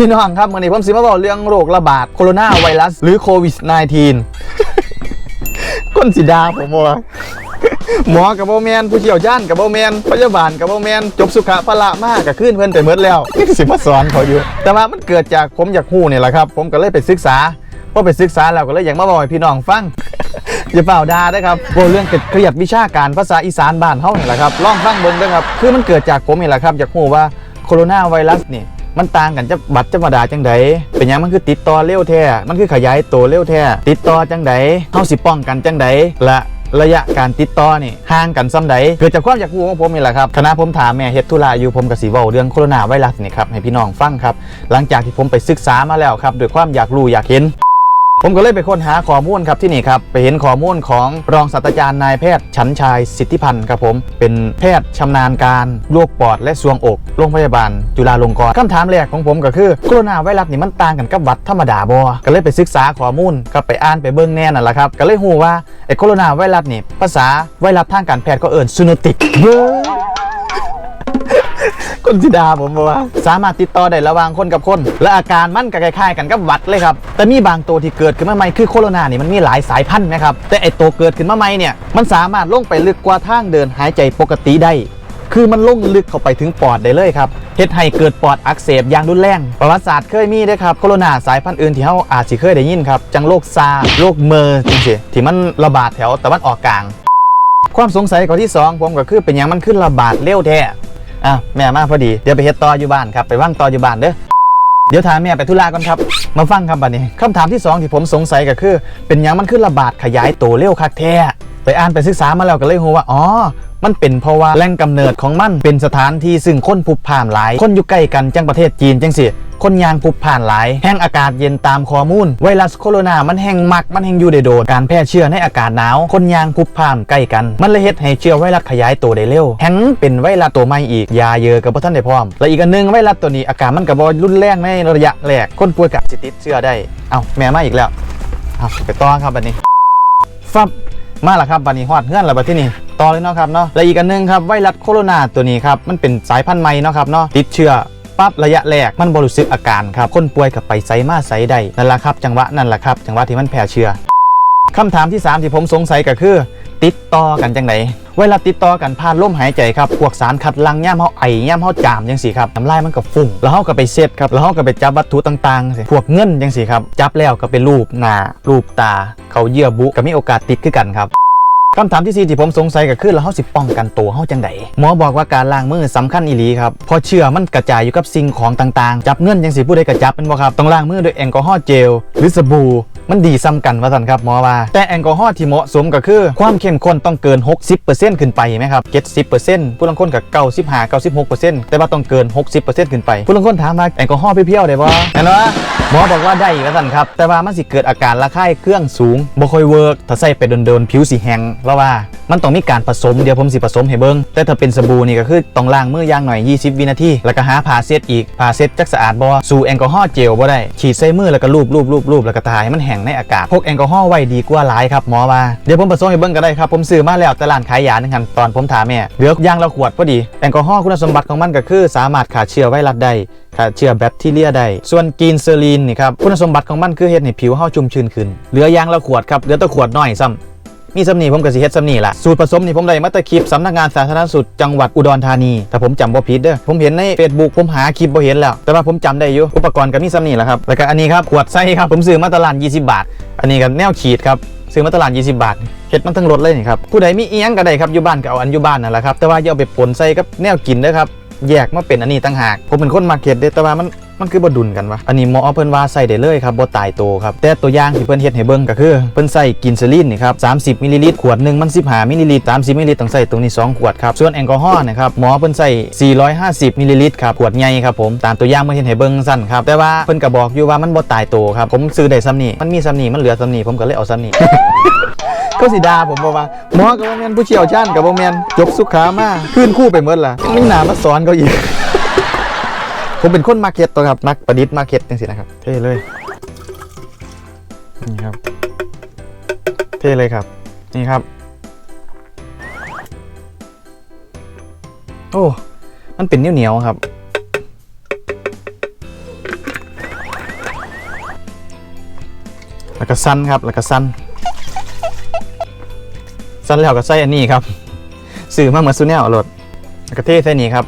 พี่น้องครับวันนี้ผมสิมาบอกเรื่องโรคระบาดโคโรนาไวรัส หรือโควิด -19 ก้นสีดาผมว่าหมอกับโบแมนผู้เชี่ยวชาญกับโบแมนพยาบาลกับโบแมนจบสุขภาระมากกับขึ้นเพื่อนไปเมดแล้วนี่สิมาสอนเขาอยู่ แต่ว่ามันเกิดจากผมอยากหู้เนี่ยแหละครับ ผมก็เลยไปศึกษาพอไปศึกษาแล้วก็เลยอยากมาบอกให้พี่น้องฟังอย่าเปล่าดาได้ครับโบเรื่องเครียดวิชาการภาษาอีสานบ้านเฮาเนี่ยแหละครับลองฟังเบิ่งด้อครับ คือมันเกิดจากผมนี่แหละครับอยากหู้ว่าโคโรนาไวรัสนี่ มันต่างกันจะบัตรธรรมดาจังไดเป็นยังมันคือติดต่อเร็วแท้มันคือขยายตัวเร็วแท้ติดต่อจังไดเท่าสิป้องกันจังไดและระยะการติดต่อนี่ห่างกันซ้ำใดเกิดจากความอยากรู้ของผมนี่แหละครับคณะผมถามแม่เฮ็ดธุระอยู่ผมกับสีเว้าเรื่องโคโรนาไวรัสนี่ครับให้พี่น้องฟังครับ หลังจากที่ผมไปศึกษามาแล้วครับด้วยความอยากรู้อยากเห็น ผมก็เลยไปค้นหาข้อมูลครับที่นี่ครับ ไปเห็นข้อมูลของรองศาสตราจารย์นายแพทย์ชันชัยสิทธิพันธ์ครับผม เป็นแพทย์ชำนาญการโรคปอดและซวงอกโรงพยาบาล จุฬาลงกรณ์คำถามแรกของผมก็คือโคโรนาไวรัสนี่มันต่างกันกับวัดธรรมดาบ่ก็เลยไปศึกษาข้อมูลครับไปอ่านไปเบิ่งแน่นั่นแหละครับ ก็เลยฮู้ว่าไอ้โคโรนาไวรัสนี่ภาษาไวรัสทางการแพทย์ก็เอิ้นซูโนติกเบ้อ คนสิดาผมบอกว่า สามารถติดต่อได้ระหว่างคนกับคน และอาการมันก็คล้ายๆกันกับหวัดเลยครับ แต่มีบางตัวที่เกิดขึ้นมาใหม่คือโคโรนาเนี่ยมันมีหลายสายพันธุ์นะครับ แต่ไอตัวเกิดขึ้นมาใหม่เนี่ยมันสามารถลงไปลึกกว่าทางเดินหายใจปกติได้คือมันลงลึกเข้าไปถึงปอดได้เลยครับเฮ็ดให้เกิดปอดอักเสบอย่างรุนแรง ประวัติศาสตร์เคยมีด้อครับโคโรนาสายพันธุ์อื่นที่เฮาอาจสิเคยได้ยินครับ จังโรคซาโรคเมอร์จังซี่ที่มันระบาดแถวตะวันออกกลาง ความสงสัยข้อที่สองผมก็คือเป็นหยังมันขึ้นระบาดเร็วแท้ อะแม่มาพอดี เดี๋ยวไปเฮ็ดต่ออยู่บ้านครับ ไปว่างต่ออยู่บ้านเด้อ เดี๋ยวถามแม่ไปธุระก่อนครับ มาฟังคำบัดนี้คำถามที่สองที่ผมสงสัยก็คือ เป็นหยังมันขึ้นระบาดขยายตัวเร็วคักแท้ ไปอ่านไปศึกษามาแล้วก็เลยรู้ว่า อ๋อ มันเป็นเพราะว่าแหล่งกำเนิดของมันเป็นสถานที่ซึ่งคนพลุกพล่านหลาย คนอยู่ใกล้กันจังประเทศจีนจังสิ คนยางพลุกพล่านหลาย แห้งอากาศเย็นตามข้อมูล ไวรัสโคโรนามันแห้งมัก มันแห้งอยู่ได้โดด การแพร่เชื้อในอากาศหนาว คนยางพลุกพล่านใกล้กัน มันเลยเฮ็ดให้เชื้อไวรัสขยายตัวได้เร็ว แห้งเป็นไวรัสตัวใหม่อีก ยาเยอะกับบ่ทันได้พร้อม และอีกอันหนึงไวรัสตัวนี้อาการมันก็บ่รุนแรงในระยะแรก คนป่วยกับสิติดเชื้อได้ เอ้าแม่มาอีกแล้วเอาไปต่อครับบัดนี้ฟับมาแล้วครับบันนี้ฮอดเฮือนแล้วบัดที่นี่ต่อเลยเนาะครับเนาะและอีกอันหนึงครับไวรัสโคโรนาตัวนี้ครับมันเป็นสายพันธุ์ใหม่เนาะครับเนาะติดเชื้อ ปั๊บระยะแรกมันบริสึกอาการครับคนป่วยกับไปไซมาไซได้นั่นแหละครับจังหวะนั่นแหละครับจังหวะที่มันแพร่เชื้อคำถามที่ 3 ที่ผมสงสัยก็คือ ติดต่อกันจังไหนเวลาติดต่อกันผ่านลมหายใจครับ พวกสารคัดหลังย่ามเฮาไอย่ามเฮาจามจังสี่ครับน้ำลายมันก็ฟุ้งแล้วเฮาก็ไปเช็ดครับแล้วเฮาก็ไปจับวัตถุต่างๆสิพวกเงินจังสี่ครับจับแล้วก็ไปรูปหน้ารูปตา เขาเยื่อบุก็มีโอกาสติดขึ้นกันครับ คำถามที่สี่ที่ผมสงสัยก็คือแล้วเฮาสิป้องกันตัวเฮาจังไดหมอบอกว่าการล้างมือสำคัญอีหลีครับพอเชื้อมันกระจายอยู่กับสิ่งของต่างๆ จับเงินยังสิผู้ใดก็จับเป็นบ่ครับต้องล้างมือด้วยแอลกอฮอล์เจลหรือสบู่ มันดีซ้ำกันว่าซั่นครับหมอว่า แต่แอลกอฮอล์ที่เหมาะสมก็คือ ความเข้มข้นต้องเกิน 60%ขึ้นไปไหมครับ70%ผู้ลงคนก็95 96%แต่ว่าต้องเกิน 60%ขึ้นไป ผู้ลงคนถามว่าแอลกอฮอล์เพียวๆได้บ่เห็นบ่หมอบอกว่าได้ว่าซั่นครับแต่ว่ามันสิเกิดอาการระคายเครื่องสูงบ่ค่อยเวิร์กถ้าใส่ไปโดนๆผิวสิแห้งแล้วว่า มันต้องมีการผสมเดี๋ยวผมสิผสมให้เบิ่งแต่ถ้าเป็นสบู่นี่ก็คือต้องล้างมือย่างหน่อย 20 วินาทีแล้วก็หาผ้าเช็ดอีกผ้าเช็ดจักสะอาดบ่สู่แอลกอฮอล์เจลบ่ได้ฉีดใส่มือแล้วก็ลูบลูบลูบลูบแล้วก็ทายมันแหงในอากาศพกแอลกอฮอล์ไว้ดีกว่าหลายครับหมอว่าเดี๋ยวผมผสมให้เบิ้งก็ได้ครับผมซื้อมาแล้วแต่ร้านขายยาหนึ่งคันตอนผมถามแม่เหลือย่างละขวดพอดีแอลกอฮอล์คุณสมบัติของมันก็คือ สามารถฆ่าเชื้อไวรัสได้ฆ่าเชื้อแบคทีเรียได้ส่วนกีนเซอรีนนี่ครับคุณสมบัติของมันคือเฮ็ดให้ผิวเฮาชุ่มชื้นขึ้นเหลือยางละขวดครับเหลือแต่ขวดน้อยซ้ำ มีสำนีผมก็สิเฮ็ดสำนีละสูตรผสมนี่ผมได้มาต่คลิปสำนักงานสาธารณสุขจังหวัดอุดรธานีแต่ผมจำบ่ผิดเด้อผมเห็นใน Facebook ผมหาคลิปบ่เห็นแล้ว แต่ว่าผมจำได้อยู่อุปกรณ์ก็มีสำนีแหละครับแล้วก็อันนี้ครับขวดไส้ครับผมซื้อมาตลาด 20 บาท อันนี้ก็แนวขีดครับซื้อมาตลาด 20 บาทเฮ็ดมันทั้งรถเลยนี่ครับผู้ใดมีเอียงก็ได้ครับอยู่บ้านก็เอาอันอยู่บ้านนั่นแหละครับแต่ว่าอย่าเอาไปปนใส่กับแนวกินเด้อครับแยกมาเป็นอันนี้ต่างหาก ผมเป็นคนมาเก็ตเดแต่ว่ามัน มันคือบดุลกันวะ อันนี้หมอเพิ่นว่าใส่ได้เลยครับบ่ตายโตครับ แต่ตัวอย่างที่เพิ่นเฮ็ดให้เบิ่งก็คือ เพิ่นใส่กินซาลินนี่ครับ30มิลลิลิตรขวดหนึ่งมัน15มิลลิลิตร30มิลลิลิตรต้องใส่ตรงนี้ 2 ขวดครับ ส่วนแอลกอฮอล์นะครับหมอเพิ่นใส่450มิลลิลิตรครับขวดใหญ่ครับผมตามตัวอย่างเพิ่นเฮ็ดให้เบิ่งสั้นครับแต่ว่าเพิ่นก็บอกอยู่ว่ามันบ่ตายโตครับผมซื้อได้ซ้ำนี่มันมีซ้ำนี่มันเหลือซ้ำนี่ผมก็เลยเอาซ้ำนี่ก็สิดาผมบอกว่าหมอกับบ่แมนผู้เชี่ยวชาญกับบ่แมนจบสุขามาขึ้นคู่ไปหมดล่ะมีหนามาสอนเขาอีก ผมเป็นคนมาเก็ตตัวครับนักประดิษฐ์มาเก็ตจังสินะครับ เท่เลยนี่ครับเท่เลยครับ นี่ครับ โอ้ มันเป็นเหนียวๆครับ แล้วก็สั้นครับ แล้วก็สั้น สั้นแล้วก็ใส่อันนี้ครับ สื่อมาเหมือนซูเนลรถแล้ก็เท่ใส่นี้ครับ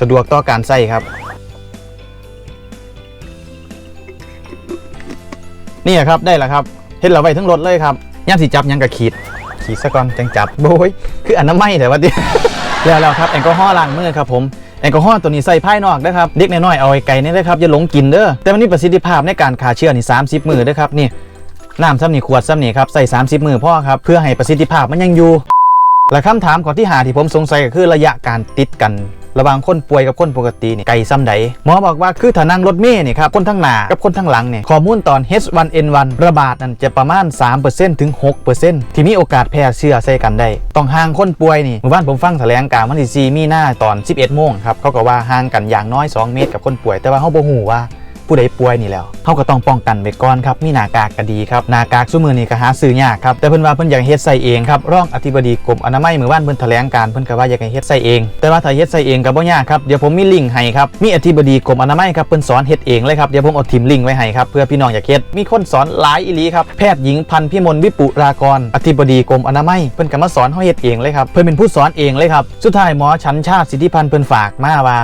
สะดวกต่อการใส่ครับ นี่ครับได้แล้วครับเห็นเราไว้ทั้งรถเลยครับย่ามสิจับยังกับขีดขีดซะก่อนจังจับโอยคืออันน้ำไหมแต่ว่าดิแล้วแล้วครับแอลกอฮอล์ล้างมือครับผมแอลกอฮอล์ตัวนี้ใส่ภายนอกนะครับเด็กน้อยๆเอาไว้ไกลนี่เลยครับอย่าหลงกินเด้อแต่มันมีประสิทธิภาพในการฆ่าเชื้อนี่30 มือเด้อครับนี่น้ำซ้ำนี่ขวดซ้ำนี่ครับใส่ 30 มือพ่อครับเพื่อให้ประสิทธิภาพมันยังอยู่และคำถามข้อที่หาที่ผมสงสัยก็คือระยะการติดกัน ระหว่างคนป่วยกับคนปกตินี่ไกลซ้ำใดหมอบอกว่าคือถ้านั่งรถเมล์นี่ครับคนทั้งหน้ากับคนทั้งหลังเนี่ยข้อมูลตอน H1N1 ระบาดนั่นจะประมาณ 3%ถึง 6%ที่มีโอกาสแพร่เชื้อใส่กันได้ ต้องห่างคนป่วยนี่เมื่อวานผมฟังแถลงการณ์วันที่4มีนาตอน 11โมงครับเขาก็ว่าห่างกันอย่างน้อย 2 เมตรกับคนป่วยแต่ว่าเขาบ่หูว่า ผู้ใดป่วยนี่แล้วเขาก็ต้องป้องกันไว้ก่อนครับมีหน้ากากก็ดีครับหน้ากากซุมือนี่ก็หาซื้อยากครับแต่เพิ่นว่าเพิ่นอยากเฮ็ดใส่เองครับรองอธิบดีกรมอนามัยเมื่อวานเพิ่นแถลงการเพิ่นก็ว่าอยากให้เฮ็ดใส่เอง แต่ว่าถ้าเฮ็ดใส่เองก็บ่ยากครับเดี๋ยวผมมีลิงก์ให้ครับมีอธิบดีกรมอนามัยครับเพิ่นสอนเฮ็ดเองเลยครับเดี๋ยวผมเอาทิมลิงก์ไว้ให้ครับเพื่อพี่น้องอยากเฮ็ดมีคนสอนหลายอีหลีครับแพทย์หญิงพันพิมลวิปุรากร อธิบดีกรมอนามัยเพิ่นก็มาสอนเฮาเฮ็ดเองเลยครับเพิ่นเป็นผู้สอนเองเลยครับสุดท้ายหมอชันชาติสิทธิพันธ์เพิ่นฝากมาว่า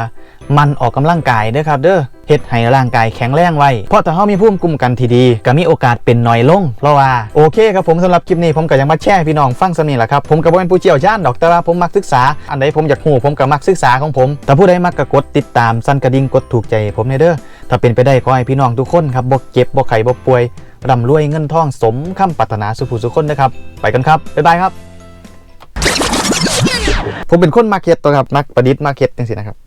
มันออกกำลังกายเด้อครับเด้อเฮ็ดให้ร่างกายแข็งแรงไว้ เพราะถ้าเฮามีภูมิคุ้มกันที่ดี ก็มีโอกาสเป็นน้อยลง เพราะว่า โอเคครับผมสำหรับคลิปนี้ผมก็ยังมาแชร์พี่น้องฟังสนี่แหละครับ ผมก็บ่เป็นผู้เชี่ยวชาญดอกแต่ว่าผมมักศึกษา อันใดผมอยากฮู้ผมก็มักศึกษาของผม แต่ผู้ใดมักก็กดติดตามสั่นกระดิ่งกดถูกใจผมในเด้อถ้าเป็นไปได้ขอให้พี่น้องทุกคนครับบ่เจ็บบ่ไข้บ่ป่วยร่ำรวยเงินทองสมคำปรารถนาสุขสุขคนนะครับไปกันครับบ๊ายบายครับ ผมเป็นคนมาร์เก็ตตัวครับนักประดิษฐ์มาร์เก็ตจังซี่นะครับ